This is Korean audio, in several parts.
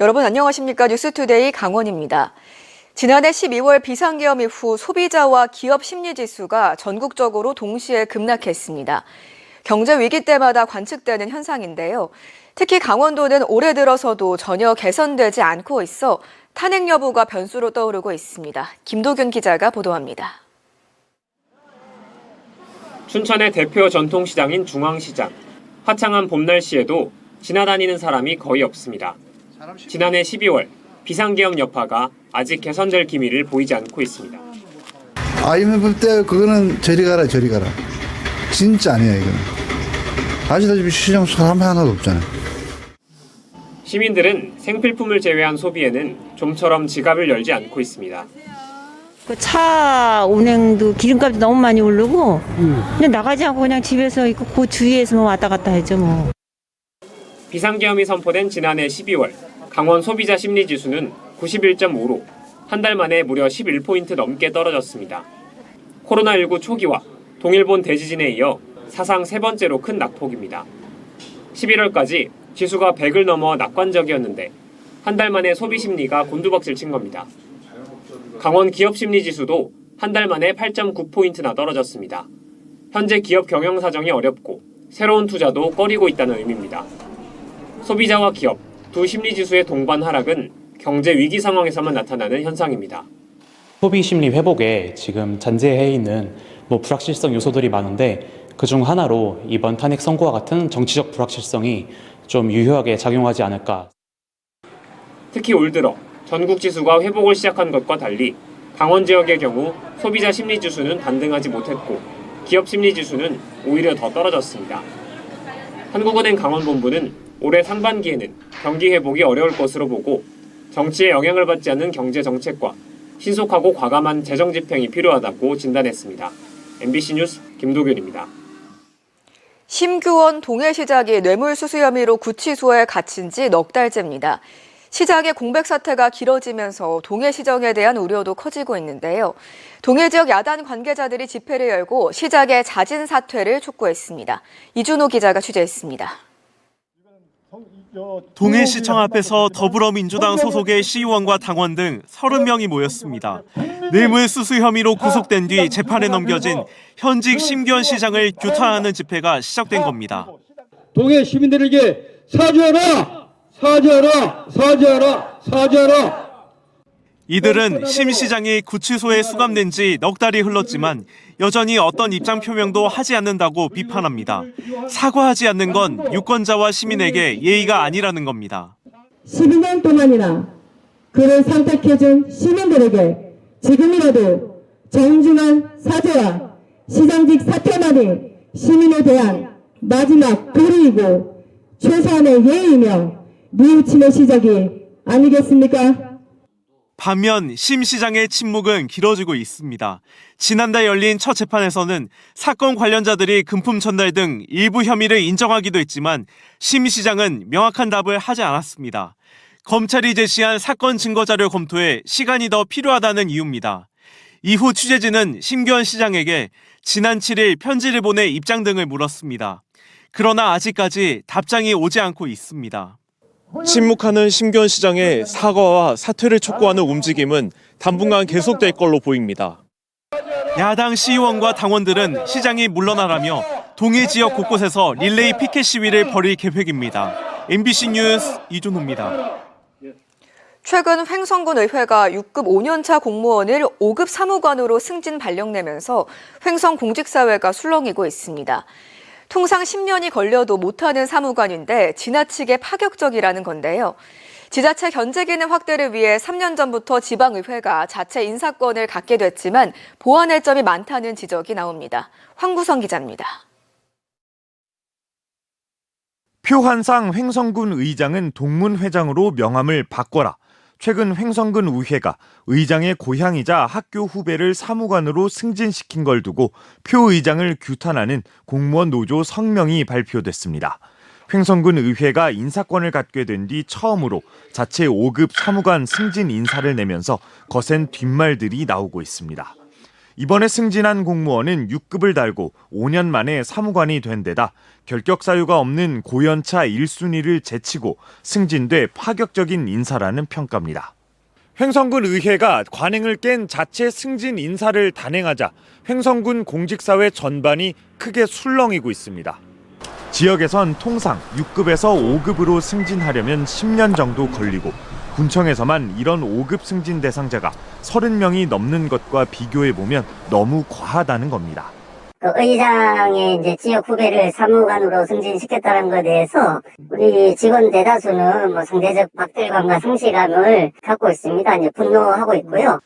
여러분 안녕하십니까? 뉴스투데이 강원입니다. 지난해 12월 비상계엄 이후 소비자와 기업 심리지수가 전국적으로 동시에 급락했습니다. 경제 위기 때마다 관측되는 현상인데요. 특히 강원도는 올해 들어서도 전혀 개선되지 않고 있어 탄핵 여부가 변수로 떠오르고 있습니다. 김도균 기자가 보도합니다. 춘천의 대표 전통시장인 중앙시장. 화창한 봄 날씨에도 지나다니는 사람이 거의 없습니다. 지난해 12월 비상계엄 여파가 아직 개선될 기미를 보이지 않고 있습니다. IMF 때 그거는 저리 가라 저리 가라 진짜 아니야 이거는 아시다시피 시장 사람 하나도 없잖아요 시민들은 생필품을 제외한 소비에는 좀처럼 지갑을 열지 않고 있습니다. 그 차 운행도 기름값이 너무 많이 오르고 그냥 나가지 않고 그냥 집에서 있고 그 주위에서만 왔다 갔다 하죠 뭐. 비상계엄이 선포된 지난해 12월 강원 소비자 심리 지수는 91.5로 한 달 만에 무려 11포인트 넘게 떨어졌습니다. 코로나19 초기와 동일본 대지진에 이어 사상 세 번째로 큰 낙폭입니다. 11월까지 지수가 100을 넘어 낙관적이었는데 한 달 만에 소비 심리가 곤두박질 친 겁니다. 강원 기업 심리 지수도 한 달 만에 8.9포인트나 떨어졌습니다. 현재 기업 경영 사정이 어렵고 새로운 투자도 꺼리고 있다는 의미입니다. 소비자와 기업 두 심리 지수의 동반 하락은 경제 위기 상황에서만 나타나는 현상입니다. 소비 심리 회복에 지금 잔재해 있는 뭐 불확실성 요소들이 많은데 그중 하나로 이번 탄핵 선고와 같은 정치적 불확실성이 좀 유효하게 작용하지 않을까 특히 올 들어 전국 지수가 회복을 시작한 것과 달리 강원 지역의 경우 소비자 심리 지수는 반등하지 못했고 기업 심리 지수는 오히려 더 떨어졌습니다. 한국은행 강원본부는 올해 상반기에는 경기 회복이 어려울 것으로 보고 정치에 영향을 받지 않는 경제 정책과 신속하고 과감한 재정 집행이 필요하다고 진단했습니다. MBC 뉴스 김도균입니다. 심규원 동해시장이 뇌물수수 혐의로 구치소에 갇힌 지 넉 달째입니다. 시장의 공백 사태가 길어지면서 동해 시정에 대한 우려도 커지고 있는데요. 동해 지역 야단 관계자들이 집회를 열고 시장의 자진 사퇴를 촉구했습니다. 이준호 기자가 취재했습니다. 동해시청 앞에서 더불어민주당 소속의 시의원과 당원 등 30명이 모였습니다. 뇌물수수 혐의로 구속된 뒤 재판에 넘겨진 현직 심기현 시장을 규탄하는 집회가 시작된 겁니다. 동해 시민들에게 사죄하라! 사죄하라! 사죄하라! 사죄하라! 이들은 심 시장이 구치소에 수감된 지 넉 달이 흘렀지만 여전히 어떤 입장 표명도 하지 않는다고 비판합니다. 사과하지 않는 건 유권자와 시민에게 예의가 아니라는 겁니다. 12년 동안이나 그를 선택해준 시민들에게 지금이라도 정중한 사죄와 시장직 사퇴만이 시민에 대한 마지막 도리이고 최소한의 예의이며 뉘우침의 시작이 아니겠습니까? 반면 심 시장의 침묵은 길어지고 있습니다. 지난달 열린 첫 재판에서는 사건 관련자들이 금품 전달 등 일부 혐의를 인정하기도 했지만 심 시장은 명확한 답을 하지 않았습니다. 검찰이 제시한 사건 증거 자료 검토에 시간이 더 필요하다는 이유입니다. 이후 취재진은 심규현 시장에게 지난 7일 편지를 보내 입장 등을 물었습니다. 그러나 아직까지 답장이 오지 않고 있습니다. 침묵하는 심기현 시장의 사과와 사퇴를 촉구하는 움직임은 당분간 계속될 걸로 보입니다. 야당 시의원과 당원들은 시장이 물러나라며 동해 지역 곳곳에서 릴레이 피켓 시위를 벌일 계획입니다. MBC 뉴스 이준호입니다. 최근 횡성군 의회가 6급 5년차 공무원을 5급 사무관으로 승진 발령 내면서 횡성 공직사회가 술렁이고 있습니다. 통상 10년이 걸려도 못하는 사무관인데 지나치게 파격적이라는 건데요. 지자체 견제 기능 확대를 위해 3년 전부터 지방의회가 자체 인사권을 갖게 됐지만 보완할 점이 많다는 지적이 나옵니다. 황구성 기자입니다. 표한상 횡성군 의장은 동문회장으로 명함을 바꿔라. 최근 횡성군 의회가 의장의 고향이자 학교 후배를 사무관으로 승진시킨 걸 두고 표 의장을 규탄하는 공무원 노조 성명이 발표됐습니다. 횡성군 의회가 인사권을 갖게 된 뒤 처음으로 자체 5급 사무관 승진 인사를 내면서 거센 뒷말들이 나오고 있습니다. 이번에 승진한 공무원은 6급을 달고 5년 만에 사무관이 된 데다 결격 사유가 없는 고연차 1순위를 제치고 승진돼 파격적인 인사라는 평가입니다. 횡성군 의회가 관행을 깬 자체 승진 인사를 단행하자 횡성군 공직사회 전반이 크게 술렁이고 있습니다. 지역에선 통상 6급에서 5급으로 승진하려면 10년 정도 걸리고 군청에서만 이런 5급 승진 대상자가 30명이 넘는 것과 비교해 보면 너무 과하다는 겁니다. 그 의장의 이제 지역 후배를 사무관으로 승진시켰다는 것에 대해서 우리 직원 대다수는 뭐 상대적 박탈감과 상실감을 갖고 있습니다. 이제 분노하고 있고요.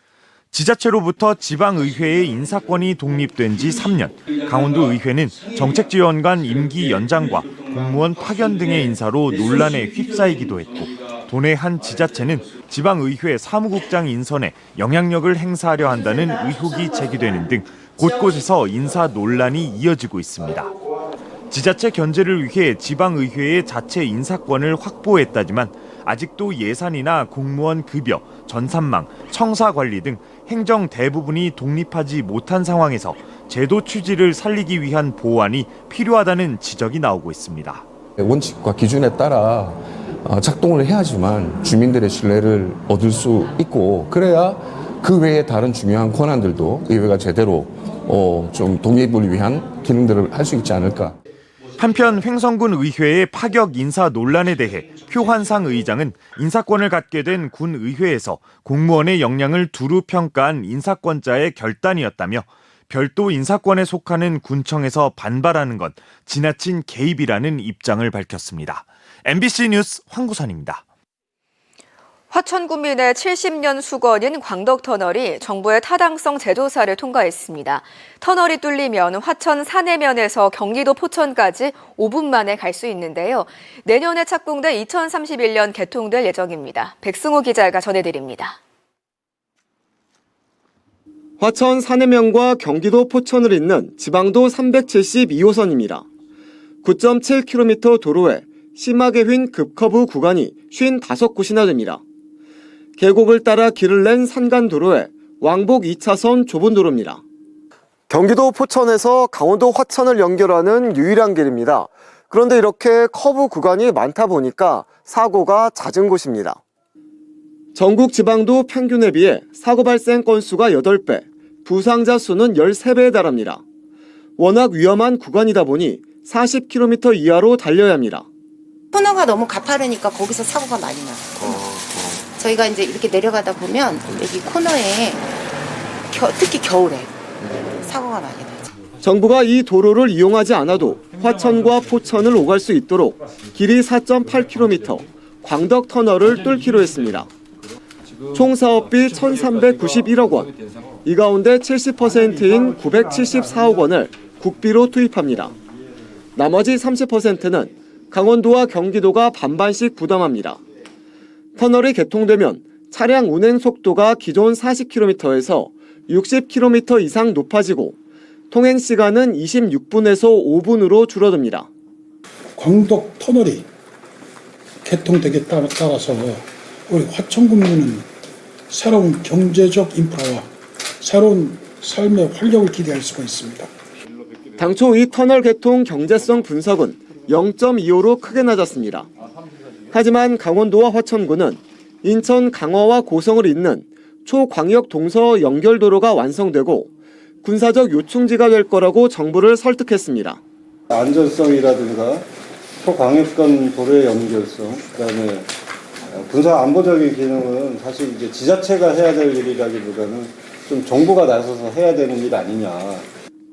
지자체로부터 지방의회의 인사권이 독립된 지 3년, 강원도 의회는 정책지원관 임기 연장과 공무원 파견 등의 인사로 논란에 휩싸이기도 했고, 도내 한 지자체는 지방의회 사무국장 인선에 영향력을 행사하려 한다는 의혹이 제기되는 등 곳곳에서 인사 논란이 이어지고 있습니다. 지자체 견제를 위해 지방의회의 자체 인사권을 확보했다지만 아직도 예산이나 공무원 급여, 전산망, 청사 관리 등 행정 대부분이 독립하지 못한 상황에서 제도 취지를 살리기 위한 보완이 필요하다는 지적이 나오고 있습니다. 원칙과 기준에 따라 어, 작동을 해야지만 주민들의 신뢰를 얻을 수 있고 그래야 그 외에 다른 중요한 권한들도 의회가 제대로 어, 좀 독립을 위한 기능들을 할 수 있지 않을까. 한편 횡성군 의회의 파격 인사 논란에 대해 표환상 의장은 인사권을 갖게 된 군 의회에서 공무원의 역량을 두루 평가한 인사권자의 결단이었다며 별도 인사권에 속하는 군청에서 반발하는 건 지나친 개입이라는 입장을 밝혔습니다. MBC 뉴스 황구선입니다. 화천군민의 70년 수건인 광덕터널이 정부의 타당성 재조사를 통과했습니다. 터널이 뚫리면 화천 산해면에서 경기도 포천까지 5분 만에 갈 수 있는데요. 내년에 착공돼 2031년 개통될 예정입니다. 백승호 기자가 전해드립니다. 화천 산해면과 경기도 포천을 잇는 지방도 372호선입니다. 9.7km 도로에 심하게 휜 급커브 구간이 55곳이나 됩니다. 계곡을 따라 길을 낸 산간도로에 왕복 2차선 좁은 도로입니다. 경기도 포천에서 강원도 화천을 연결하는 유일한 길입니다. 그런데 이렇게 커브 구간이 많다 보니까 사고가 잦은 곳입니다. 전국 지방도 평균에 비해 사고 발생 건수가 8배, 부상자 수는 13배에 달합니다. 워낙 위험한 구간이다 보니 40km 이하로 달려야 합니다. 코너가 너무 가파르니까 거기서 사고가 많이 나요. 저희가 이제 이렇게 내려가다 보면 여기 코너에 겨- 특히 겨울에 사고가 많이 나죠. 정부가 이 도로를 이용하지 않아도 화천과 포천을 오갈 수 있도록 길이 4.8km 광덕 터널을 뚫기로 했습니다. 총 사업비 1,391억 원. 이 가운데 70%인 974억 원을 국비로 투입합니다. 나머지 30%는 강원도와 경기도가 반반씩 부담합니다. 터널이 개통되면 차량 운행 속도가 기존 40km에서 60km 이상 높아지고 통행 시간은 26분에서 5분으로 줄어듭니다. 광덕 터널이 개통되게 따- 따라서 우리 화천군민은 새로운 경제적 인프라와 새로운 삶의 활력을 기대할 수가 있습니다. 당초 이 터널 개통 경제성 분석은 0.25로 크게 낮았습니다. 하지만 강원도와 화천군은 인천 강화와 고성을 잇는 초광역 동서 연결도로가 완성되고 군사적 요충지가 될 거라고 정부를 설득했습니다. 안전성이라든가 초광역권 도로의 연결성, 그다음에 군사 안보적인 기능은 사실 이제 지자체가 해야 될 일이라기보다는 좀 정부가 나서서 해야 되는 일 아니냐.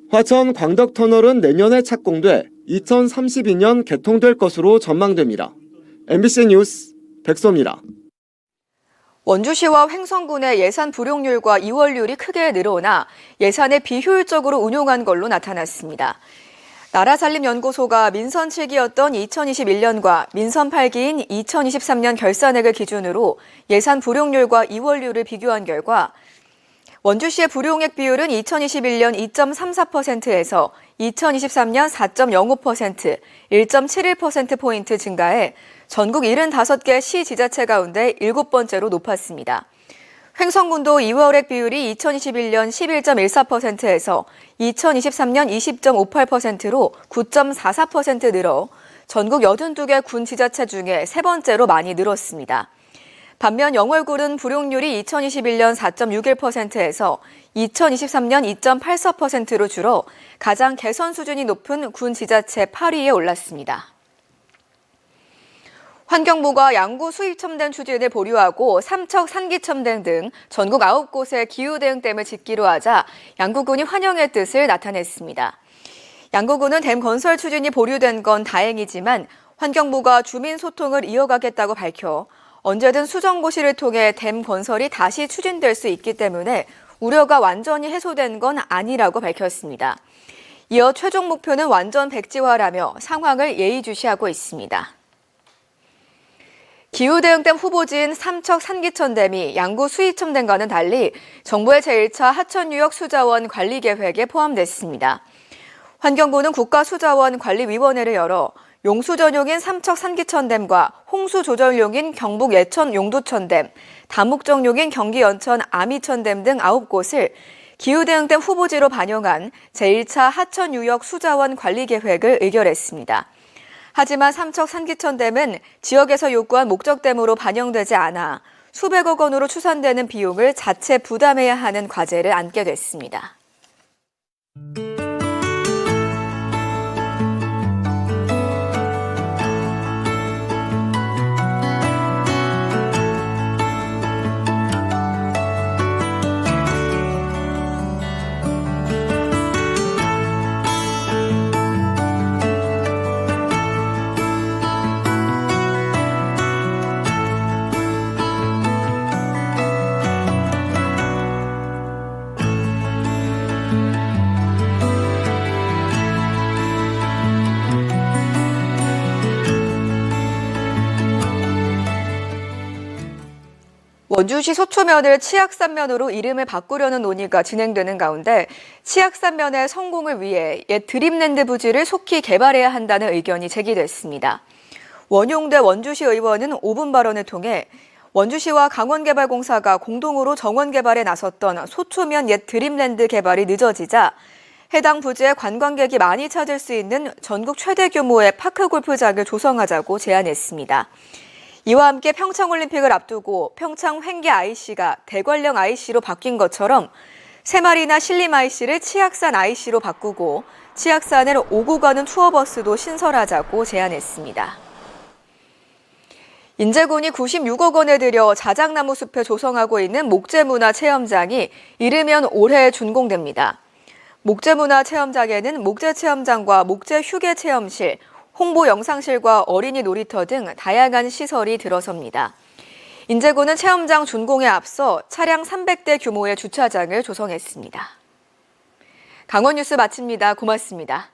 화천 광덕 터널은 내년에 착공돼 2032년 개통될 것으로 전망됩니다. MBC 뉴스 백소입니다. 원주시와 횡성군의 예산 불용률과 이월률이 크게 늘어나 예산을 비효율적으로 운용한 걸로 나타났습니다. 나라살림연구소가 민선 7기였던 2021년과 민선 8기인 2023년 결산액을 기준으로 예산 불용률과 이월률을 비교한 결과 원주시의 불용액 비율은 2021년 2.34%에서 2023년 4.05%, 1.71%포인트 증가해 전국 75개 시 지자체 가운데 일곱 번째로 높았습니다. 횡성군도 2월액 비율이 2021년 11.14%에서 2023년 20.58%로 9.44% 늘어 전국 82개 군 지자체 중에 세 번째로 많이 늘었습니다. 반면 영월군은 불용률이 2021년 4.61%에서 2023년 2.84%로 줄어 가장 개선 수준이 높은 군 지자체 8위에 올랐습니다. 환경부가 양구 수입 첨단 추진을 보류하고 삼척 산기 첨단 등 전국 9곳의 기후 대응 댐을 짓기로 하자 양구군이 환영의 뜻을 나타냈습니다. 양구군은 댐 건설 추진이 보류된 건 다행이지만 환경부가 주민 소통을 이어가겠다고 밝혀 언제든 수정고시를 통해 댐 건설이 다시 추진될 수 있기 때문에 우려가 완전히 해소된 건 아니라고 밝혔습니다. 이어 최종 목표는 완전 백지화라며 상황을 예의주시하고 있습니다. 기후대응댐 후보지인 삼척 산기천댐이 양구 수이첨댐과는 달리 정부의 제1차 하천유역 수자원 관리 계획에 포함됐습니다. 환경부는 국가수자원 관리위원회를 열어 용수 전용인 삼척 산기천댐과 홍수 조절용인 경북 예천 용두천댐, 다목적용인 경기 연천 아미천댐 등 9곳을 기후대응댐 후보지로 반영한 제1차 하천유역 수자원 관리 계획을 의결했습니다. 하지만 삼척 산기천댐은 지역에서 요구한 목적댐으로 반영되지 않아 수백억 원으로 추산되는 비용을 자체 부담해야 하는 과제를 안게 됐습니다. 원주시 소초면을 치악산면으로 이름을 바꾸려는 논의가 진행되는 가운데 치악산면의 성공을 위해 옛 드림랜드 부지를 속히 개발해야 한다는 의견이 제기됐습니다. 원용대 원주시 의원은 5분 발언을 통해 원주시와 강원개발공사가 공동으로 정원 개발에 나섰던 소초면 옛 드림랜드 개발이 늦어지자 해당 부지에 관광객이 많이 찾을 수 있는 전국 최대 규모의 파크 골프장을 조성하자고 제안했습니다. 이와 함께 평창올림픽을 앞두고 평창 횡계 IC가 대관령 IC로 바뀐 것처럼 새마리나 신림 IC를 치악산 IC로 바꾸고 치악산을 오고 가는 투어버스도 신설하자고 제안했습니다. 인제군이 96억 원을 들여 자작나무 숲에 조성하고 있는 목재문화 체험장이 이르면 올해 준공됩니다. 목재문화 체험장에는 목재 체험장과 목재 휴게 체험실, 홍보 영상실과 어린이 놀이터 등 다양한 시설이 들어섭니다. 인제군은 체험장 준공에 앞서 차량 300대 규모의 주차장을 조성했습니다. 강원 뉴스 마칩니다. 고맙습니다.